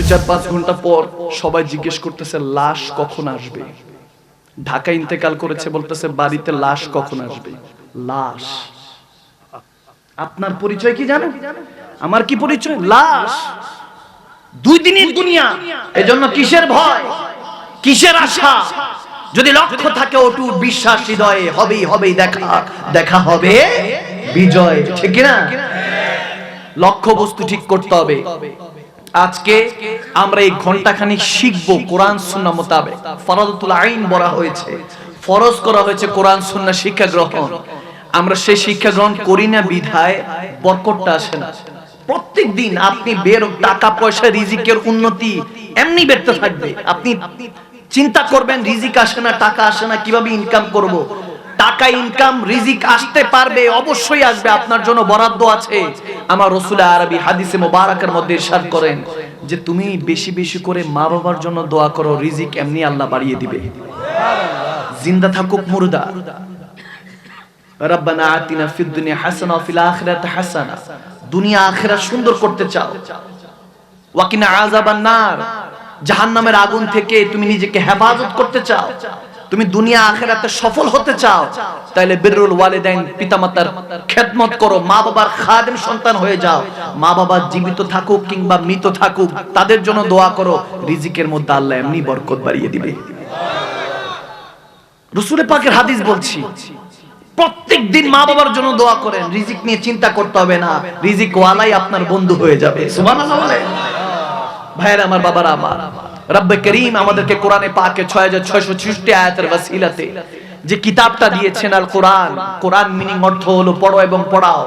দুই চার পাঁচ ঘণ্টা পর সবাই জিজ্ঞেস করতেছে, লাশ কখন আসবে? ঢাকা ইন্তেকাল করেছে বলতেছে, বাড়িতে লাশ কখন আসবে? লাশ। আপনার পরিচয় কি জানেন? আমার কি পরিচয়? লাশ। দুই দিনের দুনিয়া। এজন্য কিসের ভয়? কিসের আশা? যদি লক্ষ্য থাকে অটুট বিশ্বাস, হৃদয়ে হবেই হবেই দেখা। দেখা হবে বিজয়। ঠিক না লক্ষ্য বস্তু ঠিক করতে হবে। আজকে আমরা এই ঘন্টাখানি শিখব কোরআন সুন্নাহ মোতাবেক। ফরদাতুল আইন বলা হয়েছে। ফরজ করা হয়েছে কোরআন সুন্নাহ শিক্ষা গ্রহণ। আমরা সেই শিক্ষা গ্রহণ করি না, বিধায় বরকতটা আসে না। প্রত্যেক দিন আপনি বের টাকা পয়সা, রিজিকের উন্নতি এমনি বেরতে থাকবে। আপনি চিন্তা করবেন, রিজিক আসে না, টাকা আসে না, কীভাবে ইনকাম করব। টাকা ইনকাম রিজিক আসতে পারবে, অবশ্যই আসবে। আপনার জন্য বরাদ্দ আছে। আমার রসুল আরবি হাদিসে মোবারকের মধ্যে ইরশাদ করেন যে, তুমি বেশি বেশি করে মা বাবার জন্য দোয়া করো, রিজিক এমনি আল্লাহ বাড়িয়ে দিবে। জিন্দা থাকুক, মুর্দা। রব্বানা আতিনা ফিদ দুনিয়া হাসানা ফিল আখিরাতি হাসানা। দুনিয়া আখিরাত সুন্দর করতে চাও। ওয়াকিনা আযাবান নার। জাহান্নামের আগুন থেকে তুমি নিজেকে হেফাজত করতে চাও। তুমি দুনিয়া আখেরাতে সফল হতে চাও তাহলে বিররুল ওয়ালিদাইন পিতামাতার খেদমত করো মা বাবার খাদেম সন্তান হয়ে যাও। মা বাবা জীবিত থাকুক কিংবা মৃত থাকুক, তাদের জন্য দোয়া করো, রিজিকের মধ্যে আল্লাহ এমনি বরকত বাড়িয়ে দিবে। রসুলের পাকের হাদিস বলছি প্রত্যেক দিন মা বাবার জন্য দোয়া করেন, রিজিক নিয়ে চিন্তা করতে হবে না, রিজিক ওয়ালাই আপনার বন্ধু হয়ে যাবে। ভাইয়ের, আমার বাবার, আমার রব্বে করিম আমাদেরকে কোরআনে পাকে ছয় হাজার ছয়শো ছিষট্টি আয়াতের ওয়াসিলাতে যে কিতাবটা দিয়েছেন আল কোরআন কোরআন মিনিং অর্থ হলো পড়ো এবং পড়াও।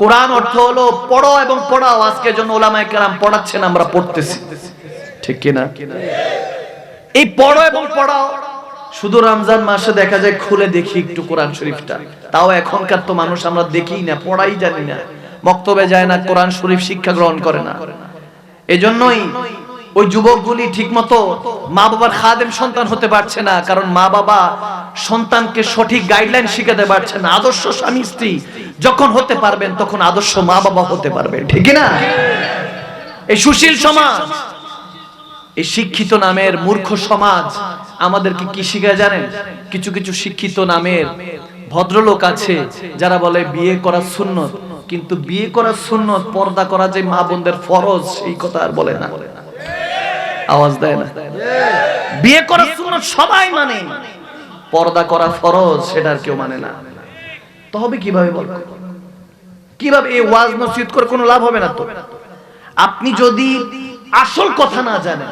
কোরআন অর্থ হলো পড়ো এবং পড়াও, আজকের জন্য ওলামায় কেরাম পড়াচ্ছেন, আমরা পড়তেছি। ঠিক কিনা? এই পড়ো এবং পড়াও, শুধু রমজান মাসে দেখা যায় খুলে দেখি একটু কোরআন শরীফটা। তাও এখনকার তো মানুষ আমরা দেখি না, পড়াই জানি না। বক্তব্যে যায় না, কোরআন শরীফ শিক্ষা গ্রহণ করে না। এজন্যই ওই যুবকগুলি ঠিকমতো মা বাবার খাদেম সন্তান হতে পারছে না, কারণ মা বাবা সন্তানকে সঠিক গাইডলাইন শিখাতে পারছে না। আদর্শ স্বামী, স্ত্রী যখন হতে পারবেন, তখন আদর্শ মা বাবা হতে পারবে। ঠিক না এই সুশীল সমাজ, এই শিক্ষিত নামের মূর্খ সমাজ আমাদেরকে কি শিখায় জানেন? কিছু কিছু শিক্ষিত নামের ভদ্রলোক আছে, যারা বলে, বিয়ে করা সুন্নত। কিন্তু বিয়ে করা সুন্নত, পর্দা করা যে মা বোনদের ফরজ এই কথা আর বলে না। আওয়াজ দেয় না। বিয়ে করা সুন্নত সবাই মানে। পর্দা করা ফরজ, সেটা কেউ মানে না। তো হবে কীভাবে বল? কীভাবে এই ওয়াজ নসিহত করে কোনো লাভ হবে না তো? আপনি যদি আসল কথা না জানেন,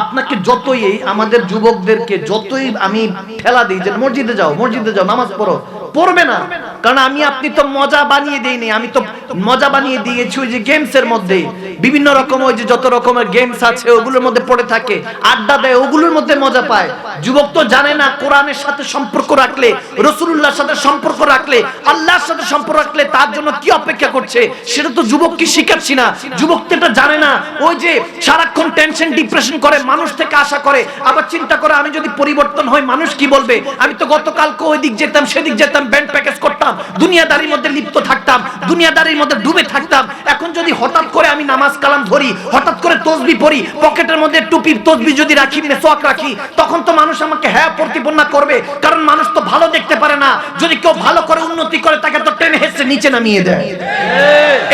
আপনাকে যতই আমাদের যুবকদেরকে যতই আমি ঠেলা দিই যে মসজিদে যাও মসজিদে যাও, নামাজ পড়ো পড়বে না। কারণ আমি আপনি তো মজা বানিয়ে দেইনি, আমি তো মজা বানিয়ে দিয়েছি ওই যে গেমস এর মধ্যে। বিভিন্ন রকম ওই যে যত রকমের গেমস আছে, ওগুলোর মধ্যে পড়ে থাকে, আড্ডা দেয়, ওগুলোর মধ্যে মজা পায়। যুবক তো জানে না কোরআনের সাথে সম্পর্ক রাখলে রসুল্লাহর সাথে সম্পর্ক রাখলে, আল্লাহর সাথে সম্পর্ক রাখলে তার জন্য কি অপেক্ষা করছে? সেটা তো যুবক কি শিখাচ্ছি না। যুবক তো এটা জানে না। ওই যে সারাক্ষণ টেনশন ডিপ্রেশন করে, মানুষ থেকে আশা করে, আবার চিন্তা করে আমি যদি পরিবর্তন হয় মানুষ কি বলবে? আমি তো গতকালকে ওই দিক যেতাম, সেদিক যেতাম ব্যান্ড প্যাকেজ করতাম, দুনিয়াদারির মধ্যে লিপ্ত থাকতাম, দুনিয়াদারির মধ্যে ডুবে থাকতাম। এখন যদি হঠাৎ করে আমি নামাজ কালাম ধরি, হঠাৎ করে তসবি পড়ি, পকেটের মধ্যে টুপির তসবি যদি রাখি মেসোয়াক রাখি, তখন তো মানুষ আমাকে হ্যাঁ প্রতিপন্ন করবে, কারণ মানুষ তো ভালো দেখতে পারে না। যদি কেউ ভালো করে উন্নতি করে, তাকে তো টেনে হেসে নিচে নামিয়ে দেয়।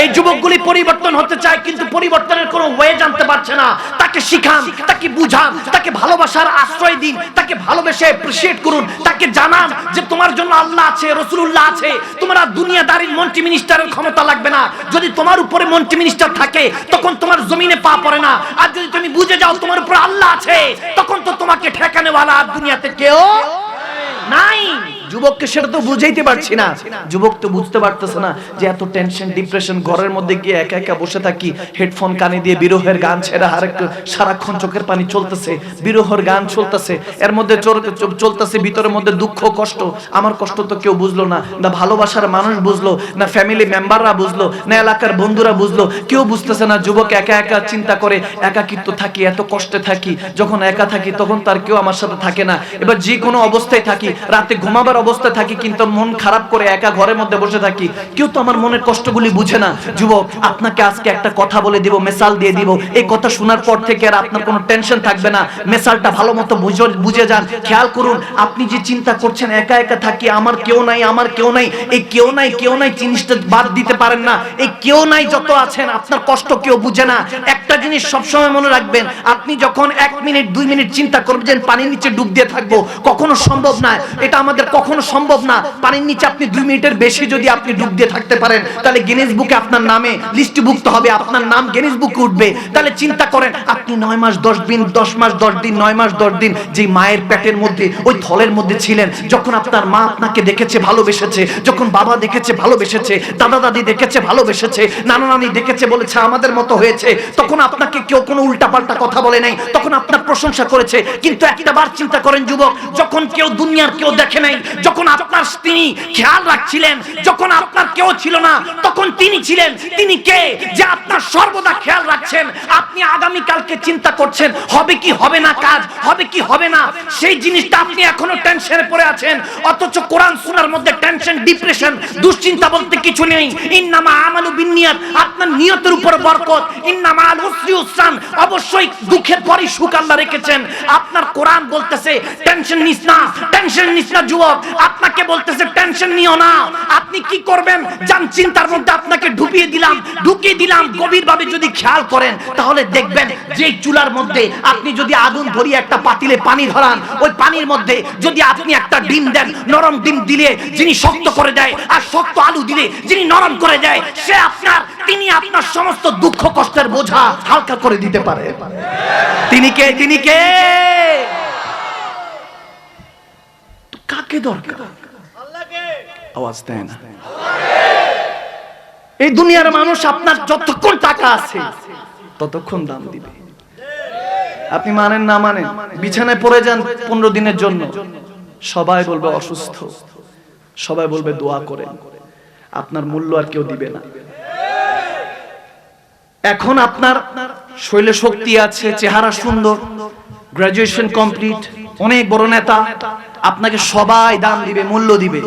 এই যুবকগুলি পরিবর্তন হতে চায়, কিন্তু পরিবর্তনের কোনো ওয়ে জানতে পারছে না। তাকে শিখান, তাকে বুঝান, তাকে ভালোবাসার আশ্রয় দিন, তাকে ভালোবেসে অ্যাপ্রিশিয়েট করুন, তাকে জানান যে তোমার জন্য আল্লাহ আছে রসুল্লাহ আছে, তোমার দুনিয়াদারির মন্ত্রী মিনিস্টারের ক্ষমতা লাগবে না। যদি তোমার উপরে মন্ত্রী মিনিস্টার থাকে, তখন তোমার জমিনে পা পড়ে না। আর যদি তুমি বুঝে যাও তোমার উপরে আল্লাহ আছে, তখন তো তোমাকে ঠেকানেওয়ালা আর দুনিয়াতে কেউ নাই। যুবককে সেটা তো বুঝাইতে পারছি না। যুবক তো বুঝতে পারতেছে না যে এত টেনশন ডিপ্রেশন ঘরের মধ্যে গিয়ে একা একা বসে থাকি হেডফোন কানে দিয়ে বিরহের গান ছেড়ে আর একটু সারাক্ষণ চোখের পানি চলতেছে, বিরহের গান চলতেছে, এর মধ্যে চলতেছে, ভিতরের মধ্যে দুঃখ, কষ্ট, আমার কষ্ট তো কেউ বুঝলো না না ভালোবাসার মানুষ বুঝলো, না ফ্যামিলি মেম্বাররা বুঝলো, না এলাকার বন্ধুরা বুঝলো, কেউ বুঝতেছে না যুবক একা একা চিন্তা করে একাকিত্ব থাকি, এত কষ্টে থাকি, যখন একা থাকি তখন তার কেউ আমার সাথে থাকে না। এবার যে কোনো অবস্থায় থাকি, রাতে ঘুমাবার অবস্থায় থাকি, কিন্তু মন খারাপ করে একা ঘরের মধ্যে বসে থাকি, কেউ তো আমার মনের কষ্টগুলি বুঝে না। যুবক, আপনাকে আজকে একটা কথা বলে দিব, মেসাল দিয়ে দিব। এই কথা শোনার পর থেকে আর আপনার কোনো টেনশন থাকবে না। মেসালটা ভালো মতো বুঝে- যান। খেয়াল করুন, আপনি যে চিন্তা করছেন, একা একা থাকি, আমার কেউ নাই, আমার কেউ নাই, এই কেউ নাই কেউ নাই জিনিসটা বাদ দিতে পারেন না। এই কেউ নাই যত আছেন, আপনার কষ্ট কেউ বুঝে না। একটা জিনিস সবসময় মনে রাখবেন, আপনি যখন এক মিনিট, দুই মিনিট চিন্তা করবেন পানির নিচে ডুব দিয়ে থাকব, কখনো সম্ভব না এটা আমাদের কখনো সম্ভব না। পানির নিচে আপনি দুই মিনিটের বেশি যদি আপনি ডুব দিয়ে থাকতে পারেন, তাহলে গিনেস বুকে আপনার নামে লিস্টভুক্ত হবে, আপনার নাম গিনেস বুকে উঠবে। তাহলে চিন্তা করেন, আপনি নয় মাস, দশ দিন, দশ মাস, দশ দিন, নয় মাস, দশ দিন যে মায়ের পেটের মধ্যে, ওই থলের মধ্যে ছিলেন, যখন আপনার মা আপনাকে দেখেছে, ভালোবেসেছে, যখন বাবা দেখেছে, ভালোবেসেছে, দাদা দাদি দেখেছে, ভালোবেসেছে, নানা নানি দেখেছে, বলেছে, আমাদের মতো হয়েছে। তখন আপনাকে কেউ কোনো উল্টাপাল্টা কথা বলে নাই, তখন আপনার প্রশংসা করেছে। কিন্তু একটা বার চিন্তা করেন, যুবক, যখন কেউ দুনিয়ার কেউ দেখে নাই যখন আপনার তিনি খেয়াল রাখছিলেন, যখন আপনার কেউ ছিল না, তখন তিনি ছিলেন। তিনি কে? যে আপনার সর্বদা খেয়াল রাখছেন। আপনি আগামী কালকে চিন্তা করছেন, হবে কি, হবে না কাজ, হবে কি, হবে না? সেই জিনিসটা আপনি এখনও টেনশনে পড়ে আছেন। অথচ কোরআন শোনার মধ্যে টেনশন, ডিপ্রেশন, দুশ্চিন্তা বলতে কিছু নেই। ইন্নামা আমালু বিনিয়াত আপনার নিয়তের উপর বরকত। ইন্নামা আল উসরি উসরান, অবশ্যই দুঃখের পরই সুখ আল্লাহ রেখেছেন। আপনার কোরআন বলতেছে, টেনশন নিস না, টেনশন নিস না, যুবক। আপনাকে বলতেছে টেনশন নিও না। আপনি কি করবেন? যান, চিন্তার মধ্যে আপনাকে ঢুকিয়ে দিলাম ঢুকিয়ে দিলাম। গভীরভাবে যদি খেয়াল করেন, তাহলে দেখবেন যে চুলার মধ্যে আপনি যদি আগুন ধরিয়ে একটা পাতিলে পানি ধরান, ওই পানির মধ্যে যদি আপনি একটা ডিম দেন, নরম ডিম দিলে যিনি শক্ত করে দেয় আর শক্ত আলু দিলে যিনি নরম করে দেয়, সে আপনার, তিনি আপনার সমস্ত দুঃখ কষ্টের বোঝা হালকা করে দিতে পারে। তিনি কে? তিনি কে? কাকে দরকার? আওয়াজ দেয় না। এই দুনিয়ার মানুষ আপনার যতক্ষণ টাকা আছে ততক্ষণ দাম দিবে। আপনি মানেন না মানেন বিছানায় পড়ে যান পনেরো দিনের জন্য। সবাই বলবে অসুস্থ। সবাই বলবে দোয়া করেন। আপনার মূল্য আর কেউ দিবে না। এখন আপনার শৈলে শক্তি আছে চেহারা সুন্দর গ্রাজুয়েশন কমপ্লিট অনেক বড় নেতা। আপনাকে সবাই দাম দিবে, মূল্য দিবে।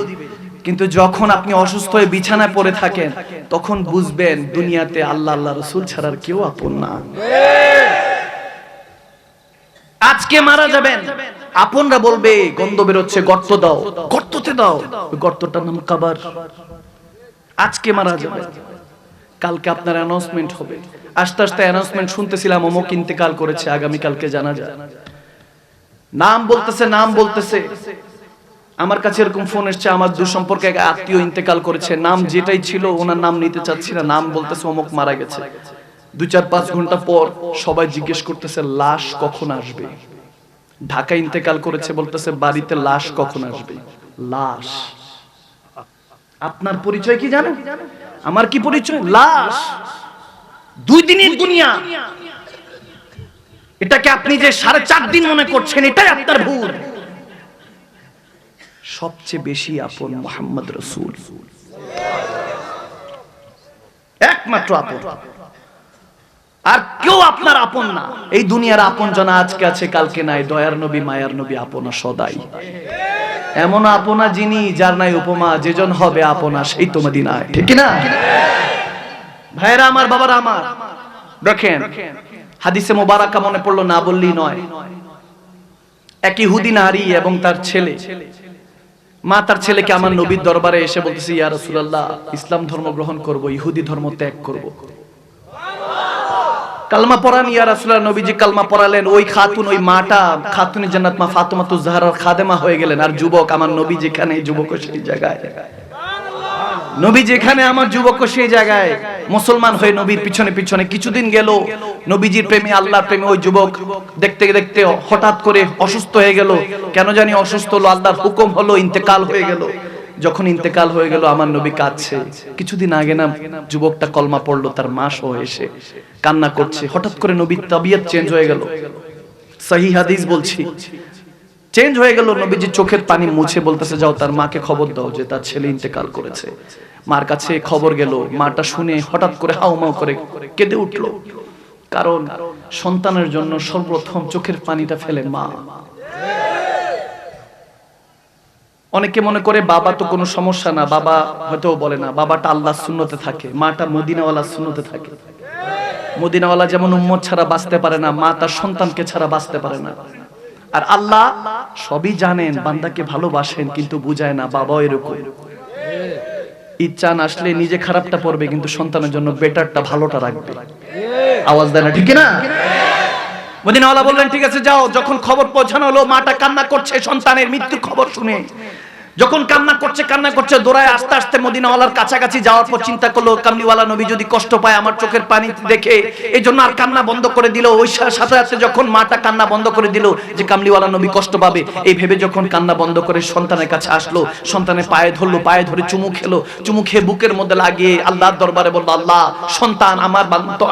কিন্তু যখন আপনি অসুস্থ হয়ে বিছানায় পড়ে থাকেন, তখন বুঝবেন দুনিয়াতে আল্লাহ আল্লাহ রসুল ছাড়ার কেউ আপন না। আজকে মারা যাবেন। আপনরা বলবে, গন্ধ বেরোচ্ছে, গর্ত দাও। গর্ততে দাও। গর্তটার নাম কাবার। আজকে মারা যাবে কালকে আপনার অ্যানাউন্সমেন্ট হবে। আস্তে আস্তে অ্যানাউন্সমেন্ট শুনতেছিলাম, অমুক ইন্তেকাল করেছে আগামী কালকে জানা যায়। নাম বলতেছে নাম বলতেছে। আমার কাছে এরকম ফোন এসছে, আমার দূর সম্পর্কে এক আত্মীয় ইন্তেকাল করেছে। নাম যেটাই ছিল, ওনার নাম নিতে চাচ্ছি না, নাম বলতেছে অমুক মারা গেছে। দু চার পাঁচ ঘণ্টা পর সবাই জিজ্ঞেস করতেছে, লাশ কখন আসবে? ঢাকা ইন্তেকাল করেছে বলতেছে, বাড়িতে লাশ কখন আসবে? লাশ। আপনার পরিচয় কি জানেন? আমার কি পরিচয়? লাশ। দুই দিনের দুনিয়া। এটাকে আপনি যে সাড়ে চার দিন মনে করছেন, এটাই আপনার ভুল। সবচেয়ে বেশি আপন মোহাম্মদ রসুল। একমাত্র আপন। আর কেউ আপনার আপন না। এই দুনিয়ার আপন জনা আজকে আছে, কালকে নাই। দয়ার নবী, মায়ার নবী, আপনা সদাই। এমন আপনা যিনি, যার নাই উপমা যেজন হবে আপনা, সেই তো মদিনায়। ঠিক কি না ভাইরা আমার, বাবারা আমার, দেখেন, হাদিসে মোবারকা মনে পড়ল, না বললেই নয়। এক ইহুদি নারী এবং তার ছেলে। মা তার ছেলেকে আমার নবীর দরবারে এসে বলতেছে ইয়া রাসূলুল্লাহ ইসলাম ধর্ম গ্রহণ করব ইহুদি ধর্ম ত্যাগ করব। কালমা পড়ান ইয়া রাসূলুল্লাহ নবীজি কালমা পড়ালেন ওই খাতুন ওই মাটা খাতুনে জান্নাত মা ফাতেমাতু জাহরার খাদেমা হয়ে গেলেন আর যুবক আমার নবী যেখানে যুবক সেই জায়গায়। নবী যেখানে আমার যুবক সেই জায়গায়। মুসলমান হয়ে নবীর পিছনে পিছনে কিছুদিন গেল নবীজির প্রেমে, আল্লাহর প্রেমে ওই যুবক দেখতে দেখতে হঠাৎ করে অসুস্থ হয়ে গেল। কেন জানি অসুস্থ হলো, আল্লাহর হুকুম হলো ইন্তেকাল হয়ে গেল। যখন ইন্তেকাল হয়ে গেল, আমার নবী কাঁদছে। কিছুদিন আগে না যুবকটা কলমা পড়ল, তার মা সহ এসে কান্না করছে। হঠাৎ করে নবীর তবিয়ত চেঞ্জ হয়ে গেল। সহি হাদিস বলছি। চেঞ্জ হয়ে গেল, নবীজি চোখের পানি মুছে বলতেছে, যাও, তার মাকে খবর দাও যে তার ছেলে ইন্তেকাল করেছে। মার কাছে খবর গেল, মাটা শুনে হঠাৎ করে হাউমাউ করে কেঁদে উঠল। কারণ সন্তানের জন্য সর্বপ্রথম চোখের পানিটা ফেলে মা। অনেকে মনে করে বাবা তো কোনো সমস্যা না, বাবা হয়তো বলে না, বাবাটা আল্লাহ শূন্যতে থাকে, মাটা মদিনাওয়ালা শূন্যতে থাকে। মদিনাওয়ালা যেমন উম্মত ছাড়া বাঁচতে পারে না, মা তার সন্তানকে ছাড়া বাঁচতে পারে না। আর আল্লাহ সবই জানেন, বান্দাকে ভালোবাসেন, কিন্তু বুঝায় না, বাবাও এরকম। ইচ্ছা আসলে নিজে খারাপটা পড়বে কিন্তু সন্তানের জন্য বেটারটা ভালোটা রাখবে। আওয়াজ দেয় না, ঠিক না মদিনাওয়ালা বললেন ঠিক আছে, যাও। যখন খবর পৌঁছানো হলো, মাটা কান্না করছে সন্তানের মৃত্যুর খবর শুনে। যখন কান্না করছে কান্না করছে, দৌড়ায় আস্তে আস্তে মদিনাওয়ালার কাছাকাছি যাওয়ার পর চিন্তা করল, কামলিওয়ালা নবী যদি কষ্ট পায় আমার চোখের পানি দেখে এই জন্য আর কান্না বন্ধ করে দিল। ওই সাথে সাথে যখন মাটা কান্না বন্ধ করে দিল যে কামলিওয়ালা নবী কষ্ট পাবে, এই ভেবে যখন কান্না বন্ধ করে সন্তানের কাছে আসলো, সন্তানের পায়ে ধরলো, পায়ে ধরে চুমু খেলো, চুমু খেয়ে বুকের মধ্যে লাগিয়ে আল্লাহর দরবারে বলল, আল্লাহ, সন্তান আমার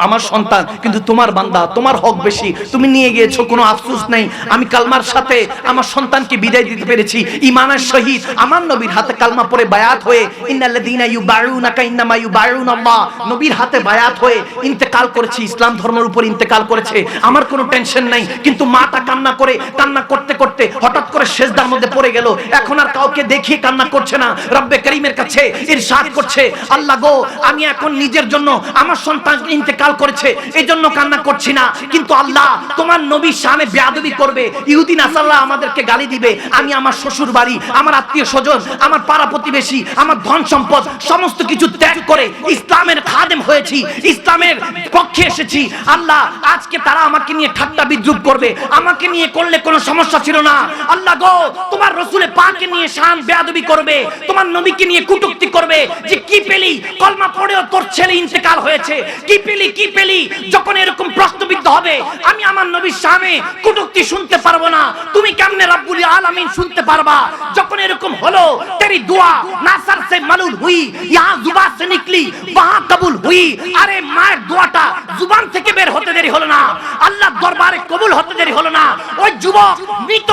আমার সন্তান, কিন্তু তোমার বান্দা, তোমার হক বেশি, তুমি নিয়ে গিয়েছো, কোনো আফসোস নেই। আমি কালমার সাথে আমার সন্তানকে বিদায় দিতে পেরেছি ইমানের সহিত আমার নবীর হাতে কালমা পরে বায়াত হয়ে, ইন্নাল্লাযীনা ইউবায়ুনাকা ইন্নামা ইউবায়ুনাল্লাহ নবীর হাতে বায়াত হয়ে ইন্তেকাল করেছি, ইসলাম ধর্মের উপর ইন্তেকাল করেছে। আমার কোনো টেনশন নাই, কিন্তু মাটা কান্না করে, কান্না করতে করতে হঠাৎ করে সেজদার মধ্যে পড়ে গেল। এখন আর কাউকে দেখিয়ে কান্না করছে না। রব্বে করিমের কাছে ইরশাদ করছে, আল্লাহ গো, আমি এখন নিজের জন্য আমার সন্তান ইন্তেকাল করেছে এই জন্য কান্না করছি না। কিন্তু আল্লাহ, তোমার নবীর সামনে বেয়াদবি করবে। ইহুদি নাসাল্লাহ আমাদেরকে গালি দিবে। আমি আমার শ্বশুর বাড়ি আমার আত্মীয় স্বজন, আমার পাড়া প্রতিবেশী, আমার ধন সম্পদ, সমস্ত কিছু ত্যাগ করে ইসলামের খাদেম হয়েছি, ইসলামের পক্ষে এসেছি। আল্লাহ, আজকে তারা আমাকে নিয়ে ঠাট্টা বিদ্রুপ করবে। আমাকে নিয়ে করলে কোনো সমস্যা ছিল না। আল্লাহ গো, তোমার রসুলে পাকে নিয়ে শান বেয়াদবি করবে, তোমার নবীকে নিয়ে কুটুক্তি করবে যে কি পেলি? কলমা পড়েও তোর ছেলে ইন্তেকাল হয়েছে। কি পেলি কি পেলি? যখন এরকম প্রশ্নবিদ্ধ হবে, আমি আমার নবীর সামনে কুটুক্তি শুনতে পারব না। তুমি কেমনে রব্বুল আলামিন শুনতে পারবা? যখন এরকম হলো, তেরি দোয়া নাসার সে মালুল হুই ইহা জুবা সে নিকলি वहां কবুল হুই। আরে মায়ের দোয়াটা জুবান থেকে বের হতে দেরি হলো না আল্লাহ দরবারে কবুল হতে দেরি হলো না। ওই যুবক, মৃত,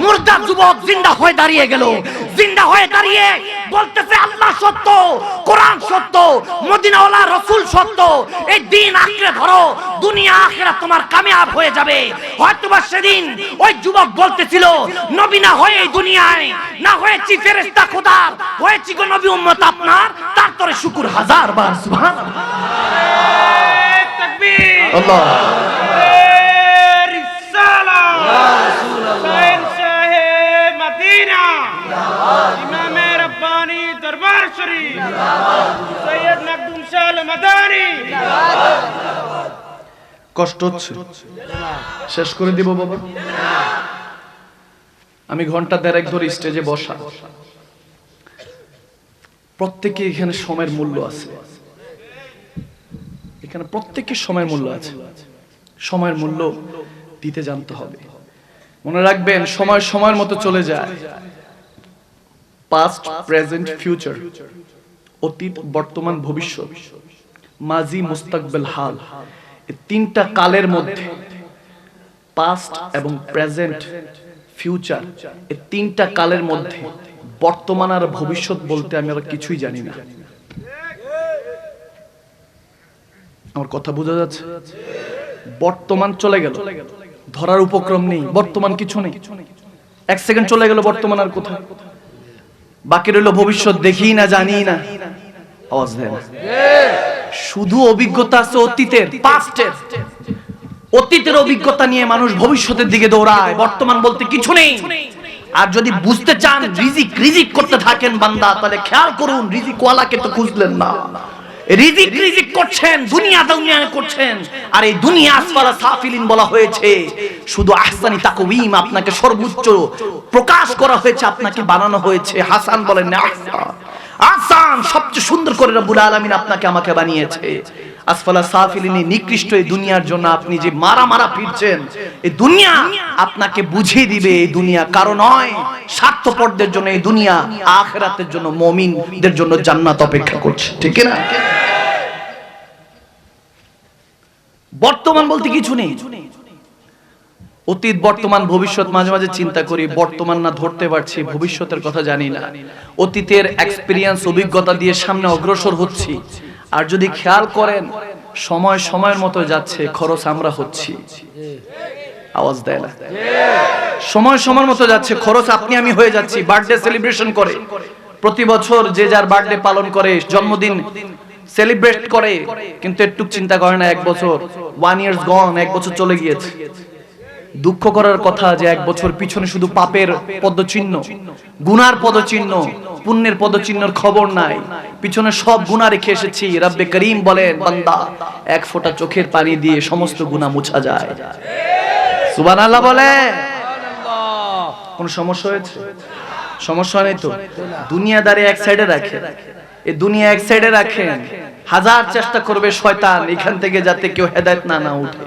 মুর্দা যুবক জিন্দা হয়ে দাঁড়িয়ে গেল। জিন্দা হয়ে দাঁড়িয়ে বলতেছে, আল্লাহ সত্য, কোরআন সত্য, মদিনাওয়ালা রসুল সত্য। এই দিন আঁকড়ে ধরো, দুনিয়া আখেরা তোমার কামিয়াব হয়ে যাবে। হয়তো বা সেদিন ওই যুবক বলতেছিল, নবী না হয়ে এই দুনিয়ায়, না হয়েছি ফেরেস্তা খোদার হয়েছি গো নবী উম্মত আপনার তারপরে শুকুর হাজার বার সুবহান কষ্ট হচ্ছে। শেষ করে দিব বাবা। আমি ঘণ্টা দেড়েক ধরে স্টেজে বসা। প্রত্যেকে এখানে সময়ের মূল্য আছে। এখানে প্রত্যেকের সময়ের মূল্য আছে। সময়ের মূল্য দিতে জানতে হবে। মনে রাখবেন, সময় সময়ের মতো চলে যায়। পাস্ট প্রেজেন্ট ফিউচার অতীত, বর্তমান, ভবিষ্যৎ মাজি মুস্তাকবেল, হাল। তিনটা কালের মধ্যে পাস্ট এবং প্রেজেন্ট ফিউচার এই তিনটা কালের মধ্যে বর্তমান আর ভবিষ্যৎ বলতে আমি আর কিছুই জানি না। আমার কথা বোঝা যাচ্ছে? বর্তমান চলে গেল। ধরার উপক্রম নেই। বর্তমান কিছু নেই। এক সেকেন্ড চলে গেল বর্তমান আর কোথায় বাকি রইল ভবিষ্যৎ দেখি না জানি না। আওয়াজ দেয় শুধু অভিজ্ঞতা আছে অতীতের পাস্টের অতীতের অভিজ্ঞতা নিয়ে মানুষ ভবিষ্যতের দিকে দৌড়ায় বর্তমান বলতে কিছু নেই। আর যদি বুঝতে চান রিজিক রিজিক করতে থাকেন বান্দা তাহলে খেয়াল করুন রিজিক ওয়ালাকে তো খুঁজলেন না। রিজিক রিজিক করছেন দুনিয়া দুনিয়া করছেন। আর এই দুনিয়া আসফালা সাফিলিন বলা হয়েছে শুধু আহসানি তাকওয়িম আপনাকে সর্বোচ্চ প্রকাশ করা হয়েছে আপনাকে বানানো হয়েছে। হাসান বলেন না আহসান আসান সবচেয়ে সুন্দর করে রব্বুল আলামিন আপনাকে আমাকে বানিয়েছে। আসফালা সাফিলিনি, নিকৃষ্ট এই দুনিয়ার জন্য আপনি যে মারা মারা ফিরছেন, এই দুনিয়া আপনাকে বুঝিয়ে দিবে এই দুনিয়া। কারণ নয় স্বার্থপরদের জন্য এই দুনিয়া আখেরাতের জন্য, মমিনদের জন্য জান্নাত অপেক্ষা করছে। ঠিক না বর্তমান বলতে কিছু নেই। অতীত, বর্তমান, ভবিষ্যৎ মাঝে মাঝে চিন্তা করি, বর্তমান না ধরতে পারছি, ভবিষ্যতের কথা জানি না। অতীতের এক্সপিরিয়েন্স অভিজ্ঞতা দিয়ে সামনে অগ্রসর হচ্ছি। আর যদি খেয়াল করেন সময় সময়ের মতো যাচ্ছে খরচ আমরা হচ্ছি। আওয়াজ দেয় না। সময় সময় মতো যাচ্ছে খরচ আপনি আমি হয়ে যাচ্ছি বার্থডে সেলিব্রেশন করে। প্রতি বছর যে যার বার্থডে পালন করে জন্মদিন সেলিব্রেট করে কিন্তু একটু চিন্তা করে না এক বছর ওয়ান ইয়ার্স গন এক বছর চলে গিয়েছে। দুঃখ করার কথা যে এক বছর পিছনে শুধু পাপের পদচিহ্ন, গুনার পদচিহ্ন, পুণ্যের পদচিহ্নের খবর নাই। পিছনে সব গুনাহ রেখে এসেছি, রব্বে করিম বলেন, বান্দা, এক ফোঁটা চোখের পানি দিয়ে সমস্ত গুনাহ মুছা যায়। সুবহানাল্লাহ বলে কোন সমস্যা হয়েছে? সমস্যা নেই তো? দুনিয়াদারে এক সাইডে রাখে এ দুনিয়া এক সাইডে রাখেন। হাজার চেষ্টা করবে শয়তান, এখান থেকে যাতে কেউ হেদায়েত না না উঠে।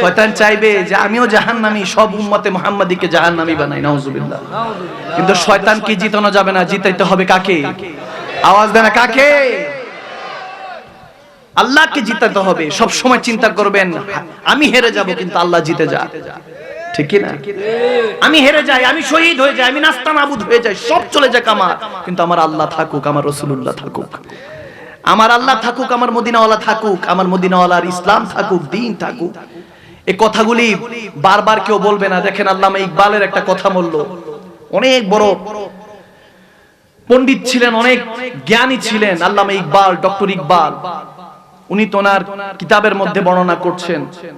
শয়তান চাইবে যে আমিও জাহান্নামী সব উম্মতে মুহাম্মাদিকে জাহান্নামী বানাই নাউজুবিল্লাহ। কিন্তু শয়তানকে জিতানো যাবে না জিতাইতে হবে কাকে? আওয়াজ দেনা কাকে? আল্লাহকে জিতাতে হবে সব সময় চিন্তা করবেন আমি হেরে যাব কিন্তু আল্লাহ জিতে যা ঠিক কি না? আমি হেরে যাই আমি শহীদ হয়ে যাই আমি নাস্তা নাবুদ হয়ে যাই সব চলে যাক আমার। কিন্তু আমার আল্লাহ থাকুক আমার রসুল্লাহ থাকুক। আমার আল্লাহ থাকুক আমার মদিনাওয়ালা থাকুক আমার মদিনাওয়ালার ইসলাম থাকুক দিন থাকুক। এই কথাগুলি বারবার কেউ বলবে না। দেখেন আল্লামা ইকবালের একটা কথা বলল। অনেক বড় পণ্ডিত ছিলেন, অনেক জ্ঞানী ছিলেন আল্লামা ইকবাল, ডক্টর ইকবাল। উনি তোনার কিতাবের মধ্যে বর্ণনা করছেন।